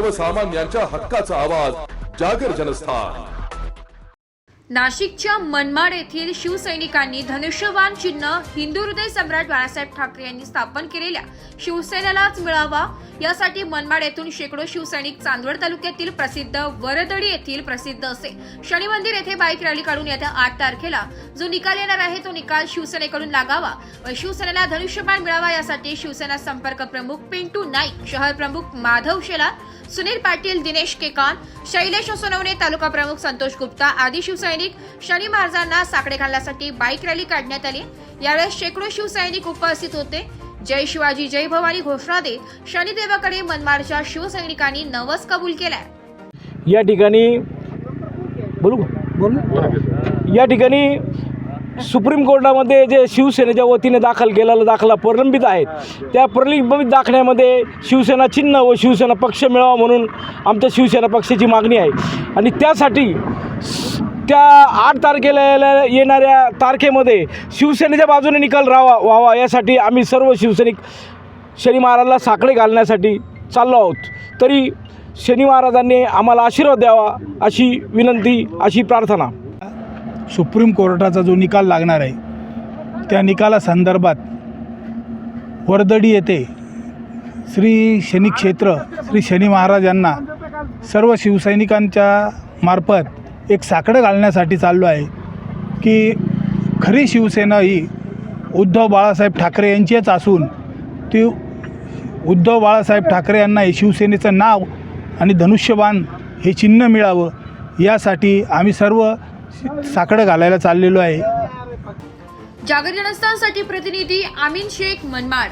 सर्वसामान्यांच्या हक्काचा आवाज जागर जनस्थान. नाशिकच्या मनमाड येथील शिवसैनिकांनी धनुष्यबाण चिन्ह हिंदू हृदय सम्राट बाळासाहेब ठाकरे यांनी स्थापन केलेल्या शिवसेनेलाच मिळावा. यासाठी मनमाड येथून शेकडो शिवसैनिक चांदवड तालुक्यातील प्रसिद्ध वरदडी येथील प्रसिद्ध असे शनी मंदिर येथे बाईक रॅली काढून येत्या आठ तारखेला जो निकाल येणार आहे तो निकाल शिवसेनेकडून लागावा. व शिवसेनेला धनुष्यबाण मिळावा यासाठी शिवसेना संपर्क प्रमुख पिंटू नाईक शहर प्रमुख माधव शेलार सुनील पाटील दिनेश केकान शैलेश सोनवणे तालुका प्रमुख संतोष गुप्ता आदी शिवसैनिक शनी महाराजांना साकडे घालण्यासाठी बाईक रॅली काढण्यात आली. यावेळेस शेकडो शिवसैनिक उपस्थित होते. जय शिवाजी जय भवानी घोषणा देत शनिदेवाकडे मनमाडच्या शिवसैनिकांनी नवस कबूल केलाय. या ठिकाणी बोलू बोलू या ठिकाणी सुप्रीम कोर्टामध्ये जे शिवसेनेच्या वतीने दाखल केलेला दाखला प्रलंबित आहेत त्या प्रलंबित दाखल्यामध्ये शिवसेना चिन्ह व शिवसेना पक्ष मिळावा म्हणून आमच्या शिवसेना पक्षाची मागणी आहे. आणि त्यासाठी त्या आठ तारखेला येल्या- येणाऱ्या तारखेमध्ये शिवसेनेच्या बाजूने निकाल राहावा व्हावा यासाठी आम्ही सर्व शिवसैनिक शनी महाराजला साखळे घालण्यासाठी चाललो आहोत. तरी शनी महाराजांनी आम्हाला आशीर्वाद द्यावा अशी विनंती अशी प्रार्थना. सुप्रीम कोर्टाचा जो निकाल लागणार आहे त्या निकालासंदर्भात वर्दडी येथे श्री शनी क्षेत्र श्री शनी महाराज यांना सर्व शिवसैनिकांच्या मार्फत एक साकडं घालण्यासाठी चाललो आहे की खरी शिवसेना ही उद्धव बाळासाहेब ठाकरे यांचीच असून ती उद्धव बाळासाहेब ठाकरे यांना हे शिवसेनेचं नाव आणि धनुष्यबाण हे चिन्ह मिळावं यासाठी आम्ही सर्व साकडं घालायला चाललेलो आहे. जागर जनस्थानसाठी प्रतिनिधी आमीन शेख मनमाड.